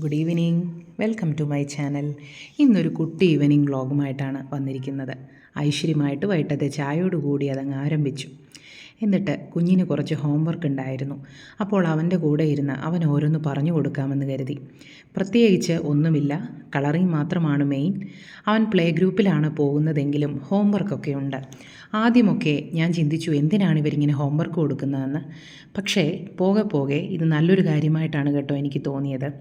Good evening welcome to my channel ഇന്നൊരു കുട്ടി evening വ്ളോഗുമായിട്ടാണ് വന്നിരിക്കുന്നത്. ഐശ്വര്യമായിട്ട് വൈകിട്ടത്തെ ചായയോടുകൂടി അതങ്ങ് ആരംഭിച്ചു. എന്നിട്ട് കുഞ്ഞിന് കുറച്ച് ഹോംവർക്ക് ഉണ്ടായിരുന്നു. അപ്പോൾ അവന്റെ കൂടെ ഇരുന്ന് അവൻ ഓരോന്ന് പറഞ്ഞു കൊടുക്കാമെന്ന് കരുതി. പ്രത്യേകിച്ച് ഒന്നുമില്ല. കളറിങ് മാത്രമാണ് മെയിൻ അവൻ പ്ലേ ഗ്രൂപ്പിലാണ് പോകുന്നതെങ്കിലും ഹോംവർക്കൊക്കെ ഉണ്ട്. ആദ്യമൊക്കെ ഞാൻ ചിന്തിച്ചു എന്തിനാണ് ഇവരിങ്ങനെ ഹോംവർക്ക് കൊടുക്കുന്നതെന്ന്. പക്ഷേ പോകെ പോകെ ഇത് നല്ലൊരു കാര്യമായിട്ടാണ് കേട്ടോ എനിക്ക് തോന്നിയത്.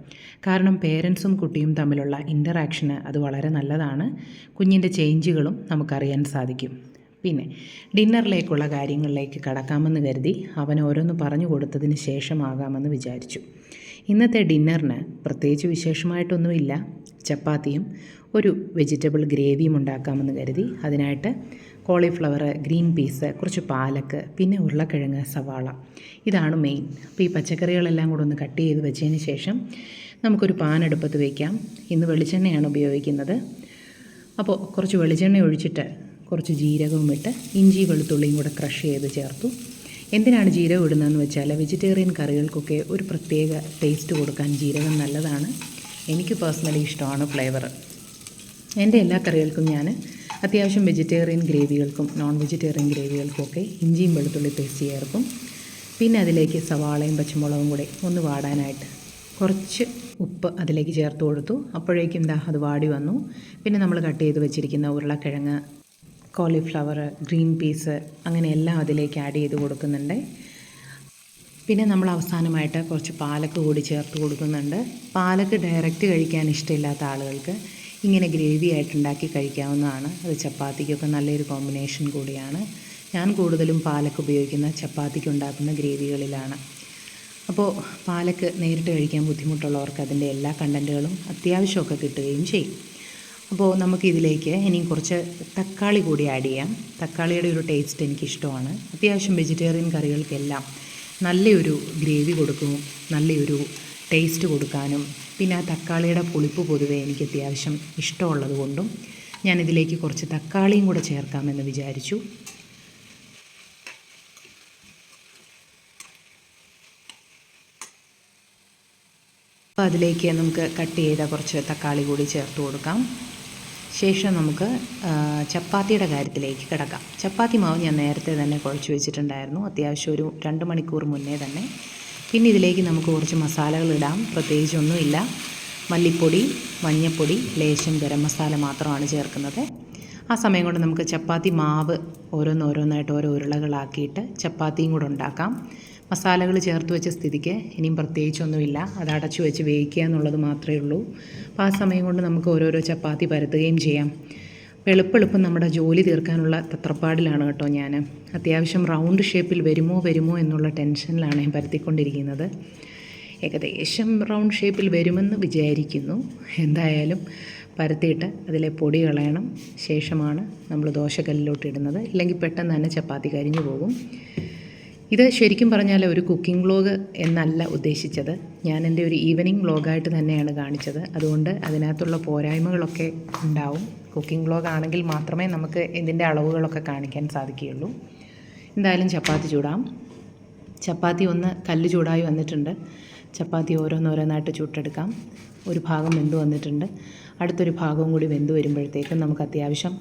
കാരണം പേരൻസും കുട്ടിയും തമ്മിലുള്ള ഇന്ററാക്ഷന് അത് വളരെ നല്ലതാണ്. കുഞ്ഞിന്റെ ചേഞ്ചുകളും നമുക്കറിയാൻ സാധിക്കും. പിന്നെ ഡിന്നറിലേക്കുള്ള കാര്യങ്ങളിലേക്ക് കടക്കാമെന്ന് കരുതി അവൻ ഓരോന്ന് പറഞ്ഞു കൊടുത്തതിന് ശേഷമാകാമെന്ന് വിചാരിച്ചു. ഇന്നത്തെ ഡിന്നറിന് പ്രത്യേകിച്ച് വിശേഷമായിട്ടൊന്നുമില്ല. ചപ്പാത്തിയും ഒരു വെജിറ്റബിൾ ഗ്രേവിയും ഉണ്ടാക്കാമെന്ന് കരുതി അതിനായിട്ട് കോളിഫ്ലവർ ഗ്രീൻ പീസ് കുറച്ച് പാലക്ക് പിന്നെ ഉരുളക്കിഴങ്ങ് സവാള. ഇതാണ് മെയിൻ. അപ്പോൾ ഈ പച്ചക്കറികളെല്ലാം കൂടെ ഒന്ന് കട്ട് ചെയ്ത് വെച്ചതിന് ശേഷം നമുക്കൊരു പാൻ അടുപ്പത്ത് വയ്ക്കാം ഇന്ന് വെളിച്ചെണ്ണയാണ് ഉപയോഗിക്കുന്നത്. അപ്പോൾ കുറച്ച് വെളിച്ചെണ്ണ ഒഴിച്ചിട്ട് കുറച്ച് ജീരകവും ഇട്ട് ഇഞ്ചി വെളുത്തുള്ളിയും കൂടെ ക്രഷ് ചെയ്ത് ചേർത്തു. എന്തിനാണ് ജീരകം ഇടുന്നതെന്ന് വെച്ചാൽ വെജിറ്റേറിയൻ കറികൾക്കൊക്കെ ഒരു പ്രത്യേക ടേസ്റ്റ് കൊടുക്കാൻ ജീരകം നല്ലതാണ്. എനിക്ക് പേഴ്സണലി ഇഷ്ടമാണ് ഫ്ലേവർ എന്റെ എല്ലാ കറികൾക്കും ഞാൻ അത്യാവശ്യം വെജിറ്റേറിയൻ ഗ്രേവികൾക്കും നോൺ വെജിറ്റേറിയൻ ഗ്രേവികൾക്കും ഒക്കെ ഇഞ്ചിയും വെളുത്തുള്ളി പേസ്റ്റ് ചേർക്കും പിന്നെ അതിലേക്ക് സവാളയും പച്ചമുളകും കൂടെ ഒന്ന് വാടാനായിട്ട് കുറച്ച് ഉപ്പ് അതിലേക്ക് ചേർത്ത് കൊടുത്തു. അപ്പോഴേക്കും ദാ അത് വാടി വന്നു. പിന്നെ നമ്മൾ കട്ട് ചെയ്ത് വെച്ചിരിക്കുന്ന ഉരുളക്കിഴങ്ങ് കോളിഫ്ലവർ ഗ്രീൻ പീസ് അങ്ങനെ എല്ലാം അതിലേക്ക് ആഡ് ചെയ്ത് കൊടുക്കുന്നുണ്ട്. പിന്നെ നമ്മൾ അവസാനമായിട്ട് കുറച്ച് പാലക്ക് കൂടി ചേർത്ത് കൊടുക്കുന്നുണ്ട്. പാലക്ക് ഡയറക്റ്റ് കഴിക്കാൻ ഇഷ്ടമില്ലാത്ത ആളുകൾക്ക് ഇങ്ങനെ ഗ്രേവി ആയിട്ടുണ്ടാക്കി കഴിക്കാവുന്നതാണ്. അത് ചപ്പാത്തിക്കൊക്കെ നല്ലൊരു കോമ്പിനേഷൻ കൂടിയാണ്. ഞാൻ കൂടുതലും പാലക്ക് ഉപയോഗിക്കുന്ന ചപ്പാത്തിക്ക് ഉണ്ടാക്കുന്ന ഗ്രേവികളിലാണ്. അപ്പോൾ പാലക്ക് നേരിട്ട് കഴിക്കാൻ ബുദ്ധിമുട്ടുള്ളവർക്ക് അതിന്റെ എല്ലാ കണ്ടന്റുകളും അത്യാവശ്യമൊക്കെ കിട്ടുകയും ചെയ്യും. അപ്പോൾ നമുക്കിതിലേക്ക് ഇനിയും കുറച്ച് തക്കാളി കൂടി ആഡ് ചെയ്യാം. തക്കാളിയുടെ ഒരു ടേസ്റ്റ് എനിക്കിഷ്ടമാണ്. അത്യാവശ്യം വെജിറ്റേറിയൻ കറികൾക്കെല്ലാം നല്ലൊരു ഗ്രേവി കൊടുക്കും നല്ലൊരു ടേസ്റ്റ് കൊടുക്കാനും പിന്നെ ആ തക്കാളിയുടെ പുളിപ്പ് പൊതുവേ എനിക്ക് അത്യാവശ്യം ഇഷ്ടമുള്ളത് കൊണ്ടും ഞാനിതിലേക്ക് കുറച്ച് തക്കാളിയും കൂടെ ചേർക്കാമെന്ന് വിചാരിച്ചു. അപ്പോൾ അതിലേക്ക് നമുക്ക് കട്ട് ചെയ്ത കുറച്ച് തക്കാളി കൂടി ചേർത്ത് കൊടുക്കാം. ശേഷം നമുക്ക് ചപ്പാത്തിയുടെ കാര്യത്തിലേക്ക് കിടക്കാം. ചപ്പാത്തി മാവ് ഞാൻ നേരത്തെ തന്നെ കുഴച്ച് വെച്ചിട്ടുണ്ടായിരുന്നു. അത്യാവശ്യം ഒരു രണ്ട് മണിക്കൂർ മുന്നേ തന്നെ. പിന്നെ ഇതിലേക്ക് നമുക്ക് കുറച്ച് മസാലകൾ ഇടാം. പ്രത്യേകിച്ചൊന്നുമില്ല മല്ലിപ്പൊടി മഞ്ഞൾപ്പൊടി ലേശം ഗരം മസാല മാത്രമാണ് ചേർക്കുന്നത്. ആ സമയം കൊണ്ട് നമുക്ക് ചപ്പാത്തി മാവ് ഓരോന്നോരോന്നായിട്ട് ഓരോ ഉരുളകളാക്കിയിട്ട് ചപ്പാത്തിയും കൂടെ ഉണ്ടാക്കാം. മസാലകൾ ചേർത്ത് വെച്ച സ്ഥിതിക്ക് ഇനിയും പ്രത്യേകിച്ചൊന്നുമില്ല. അത് അടച്ചു വെച്ച് വേവിക്കുക എന്നുള്ളത് മാത്രമേ ഉള്ളൂ. അപ്പോൾ ആ സമയം കൊണ്ട് നമുക്ക് ഓരോരോ ചപ്പാത്തി പരത്തുകയും ചെയ്യാം. എളുപ്പെളുപ്പം നമ്മുടെ ജോലി തീർക്കാനുള്ള തത്രപ്പാടിലാണ് കേട്ടോ ഞാൻ അത്യാവശ്യം റൗണ്ട് ഷേപ്പിൽ വരുമോ വരുമോ എന്നുള്ള ടെൻഷനിലാണ് ഞാൻ പരത്തിക്കൊണ്ടിരിക്കുന്നത്. ഏകദേശം റൗണ്ട് ഷേപ്പിൽ വരുമെന്ന് വിചാരിക്കുന്നു. എന്തായാലും പരത്തിയിട്ട് അതിലെ പൊടി കളയണം. ശേഷമാണ് നമ്മൾ ദോശക്കല്ലിലോട്ട് ഇടുന്നത്. ഇല്ലെങ്കിൽ പെട്ടെന്ന് തന്നെ ചപ്പാത്തി കരിഞ്ഞു പോകും. ഇത് ശരിക്കും പറഞ്ഞാൽ ഒരു കുക്കിംഗ് വ്ലോഗ് എന്നല്ല ഉദ്ദേശിച്ചത്. ഞാൻ എന്റെ ഒരു ഈവനിങ് വ്ളോഗായിട്ട് തന്നെയാണ് കാണിച്ചത്. അതുകൊണ്ട് അതിനകത്തുള്ള പോരായ്മകളൊക്കെ ഉണ്ടാവും. കുക്കിംഗ് വ്ളോഗ് ആണെങ്കിൽ മാത്രമേ നമുക്ക് ഇതിന്റെ അളവുകളൊക്കെ കാണിക്കാൻ സാധിക്കുകയുള്ളൂ. എന്തായാലും ചപ്പാത്തി ചൂടാം. ചപ്പാത്തി ഒന്ന് കല്ല് ചൂടായി വന്നിട്ടുണ്ട്. ചപ്പാത്തി ഓരോന്നോരോന്നായിട്ട് ചുട്ടെടുക്കാം. ഒരു ഭാഗം വെന്തു വന്നിട്ടുണ്ട്. അടുത്തൊരു ഭാഗവും കൂടി വെന്തു വരുമ്പോഴത്തേക്കും നമുക്ക് അത്യാവശ്യം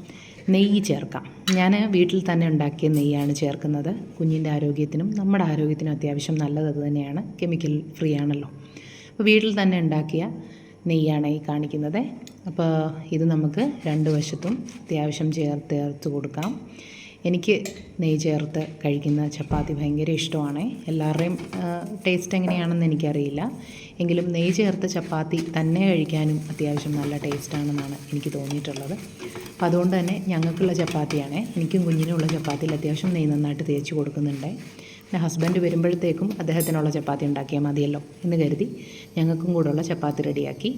നെയ്യ് ചേർക്കാം. ഞാൻ വീട്ടിൽ തന്നെ ഉണ്ടാക്കിയ നെയ്യാണ് ചേർക്കുന്നത്. കുഞ്ഞിന്റെ ആരോഗ്യത്തിനും നമ്മുടെ ആരോഗ്യത്തിനും അത്യാവശ്യം നല്ലത് തന്നെയാണ്. കെമിക്കൽ ഫ്രീ ആണല്ലോ. അപ്പോൾ വീട്ടിൽ തന്നെ ഉണ്ടാക്കിയ നെയ്യാണ് ഈ കാണിക്കുന്നത്. അപ്പോൾ ഇത് നമുക്ക് രണ്ട് വശത്തും അത്യാവശ്യം ചേർത്ത് ചേർത്ത് കൊടുക്കാം. എനിക്ക് നെയ്യ് ചേർത്ത് കഴിക്കുന്ന ചപ്പാത്തി ഭയങ്കര ഇഷ്ടമാണ്. എല്ലാവരുടെയും ടേസ്റ്റ് എങ്ങനെയാണെന്ന് എനിക്കറിയില്ല. എങ്കിലും നെയ്യ് ചേർത്ത ചപ്പാത്തി തന്നെ കഴിക്കാനും അത്യാവശ്യം നല്ല ടേസ്റ്റാണെന്നാണ് എനിക്ക് തോന്നിയിട്ടുള്ളത്. അപ്പോൾ അതുകൊണ്ട് തന്നെ ഞങ്ങൾക്കുള്ള ചപ്പാത്തിയാണ്. എനിക്കും കുഞ്ഞിനുള്ള ചപ്പാത്തിയിൽ അത്യാവശ്യം നെയ്യ് നന്നായിട്ട് തേച്ച് കൊടുക്കുന്നുണ്ട്. പിന്നെ ഹസ്ബൻഡ് വരുമ്പോഴത്തേക്കും അദ്ദേഹത്തിനുള്ള ചപ്പാത്തി ഉണ്ടാക്കിയാൽ മതിയല്ലോ എന്ന് കരുതി ഞങ്ങൾക്കും കൂടെയുള്ള ചപ്പാത്തി റെഡിയാക്കി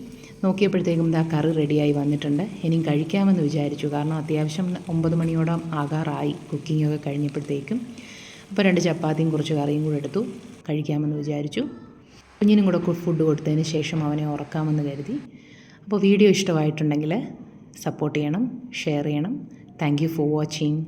നോക്കിയപ്പോഴത്തേക്കും ഇതാ കറി റെഡിയായി വന്നിട്ടുണ്ട്. ഇനിയും കഴിക്കാമെന്ന് വിചാരിച്ചു. കാരണം അത്യാവശ്യം ഒമ്പത് മണിയോടം ആകാറായി. കുക്കിങ്ങൊക്കെ കഴിഞ്ഞപ്പോഴത്തേക്കും. അപ്പോൾ രണ്ട് ചപ്പാത്തിയും കുറച്ച് കറിയും കൂടെ എടുത്തു. കഴിക്കാമെന്ന് വിചാരിച്ചു. കുഞ്ഞിനും കൂടെ ഫുഡ് കൊടുത്തതിന് ശേഷം അവനെ ഉറക്കാമെന്ന് കരുതി. അപ്പോൾ വീഡിയോ ഇഷ്ടമായിട്ടുണ്ടെങ്കിൽ സപ്പോർട്ട് ചെയ്യണം ഷെയർ ചെയ്യണം. Thank for watching